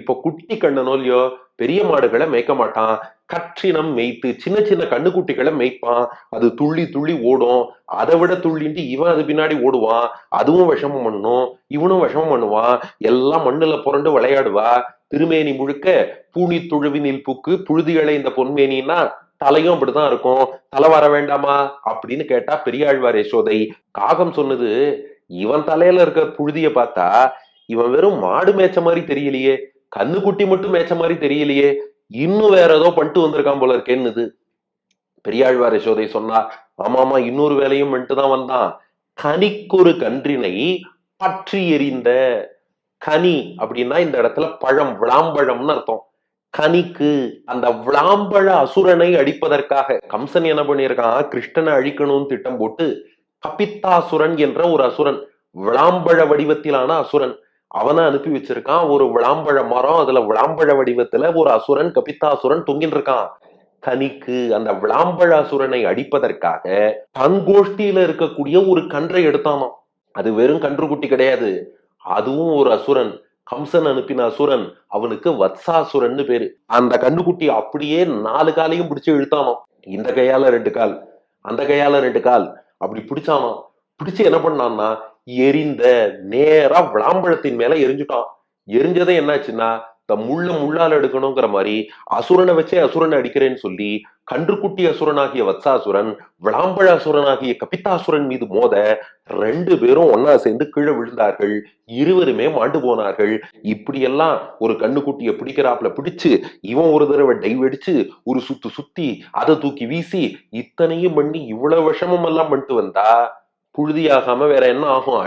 இப்போ குட்டி கண்ணனோ இல்லையோ பெரிய மாடுகளை மேய்க்க மாட்டான். கற்றினம் மேய்த்து சின்ன சின்ன கண்ணுக்குட்டிகளை மேய்ப்பான். அது துள்ளி துள்ளி ஓடும். அதை விட துள்ளின்ட்டு இவன் அது பின்னாடி ஓடுவான். அதுவும் விஷமம் பண்ணும் இவனும் விஷமம் பண்ணுவான். எல்லாம் மண்ணுல புரண்டு விளையாடுவா. திருமேனி முழுக்க பூனி துழுவினில் புக்கு புழுதிகளை இந்த பொன்மேனின்னா தலையும் அப்படிதான் இருக்கும். தலை வர வேண்டாமா? அப்படின்னு கேட்டா பெரியாழ்வார் யசோதை காகம் சொன்னது இவன் தலையில இருக்க புழுதிய பார்த்தா இவன் வெறும் மாடு மேய்ச்ச மாதிரி தெரியலையே. கண்ணுக்குட்டி மட்டும் மேய்ச்ச மாதிரி தெரியலையே. இன்னும் வேற ஏதோ பண்ணிட்டு வந்திருக்கான் போல இருக்கேன்னுது பெரியாழ்வார் யசோதை சொன்னார் ஆமாமா இன்னொரு வேலையும் பண்ணிட்டு தான் வந்தான். கனிக்கொரு கன்றினை பற்றி எறிந்த கனி அப்படின்னா இந்த இடத்துல பழம் விளாம்பழம்னு அர்த்தம். கனிக்கு அந்த விளாம்பழ அசுரனை அடிப்பதற்காக கம்சன் என்ன பண்ணியிருக்கான்? கிருஷ்ணனை அழிக்கணும்னு திட்டம் போட்டு கபித்தாசுரன் என்ற ஒரு அசுரன் விளாம்பழ வடிவத்திலான அசுரன் அவனை அனுப்பி வச்சிருக்கான். ஒரு விளாம்பழ மரம் அதுல விளாம்பழ வடிவத்துல ஒரு அசுரன் கபித்தாசுரன் தொங்கின்னு இருக்கான். கனிக்கு அந்த விளாம்பழ அசுரனை அடிப்பதற்காக தங்கோஷ்டியில இருக்கக்கூடிய ஒரு கன்றை எடுத்தானாம். அது வெறும் கன்றுக்குட்டி கிடையாது. அதுவும் ஒரு அசுரன். கம்சன் அனுப்பின அசுரன். அவனுக்கு வத்சாசுரன் பேரு. அந்த கண்ணுக்குட்டி அப்படியே நாலு காலையும் பிடிச்சு இழுத்தானாம். இந்த கையால ரெண்டு கால் அந்த கையால ரெண்டு கால். அப்படி பிடிச்சானாம். பிடிச்சு என்ன பண்ணான்னா எரிந்த நேரா விளாம்பழத்தின் மேல எரிஞ்சுட்டான். எரிஞ்சதே என்னாச்சுன்னா இந்த முள்ள முள்ளால் எடுக்கணுங்கிற மாதிரி அசுரனை வச்சே அசுரனை அடிக்கிறேன்னு சொல்லி கன்றுக்குட்டி அசுரனாகிய வத்சாசுரன் விளாம்பழ அசுரனாகிய கபித்தாசுரன் மீது மோத ரெண்டு பேரும் ஒன்னா சேர்ந்து கீழே விழுந்தார்கள். இருவருமே மாண்டு போனார்கள். இப்படியெல்லாம் ஒரு கண்ணுக்குட்டியை பிடிக்கிறாப்புல பிடிச்சு இவன் ஒரு தடவை டைவ் அடிச்சு ஒரு சுத்து சுத்தி அதை தூக்கி வீசி இத்தனையும் பண்ணி இவ்வளவு விஷமம் எல்லாம் பண்ணிட்டு வந்தா புழுதியாகாம வேற என்ன ஆகும்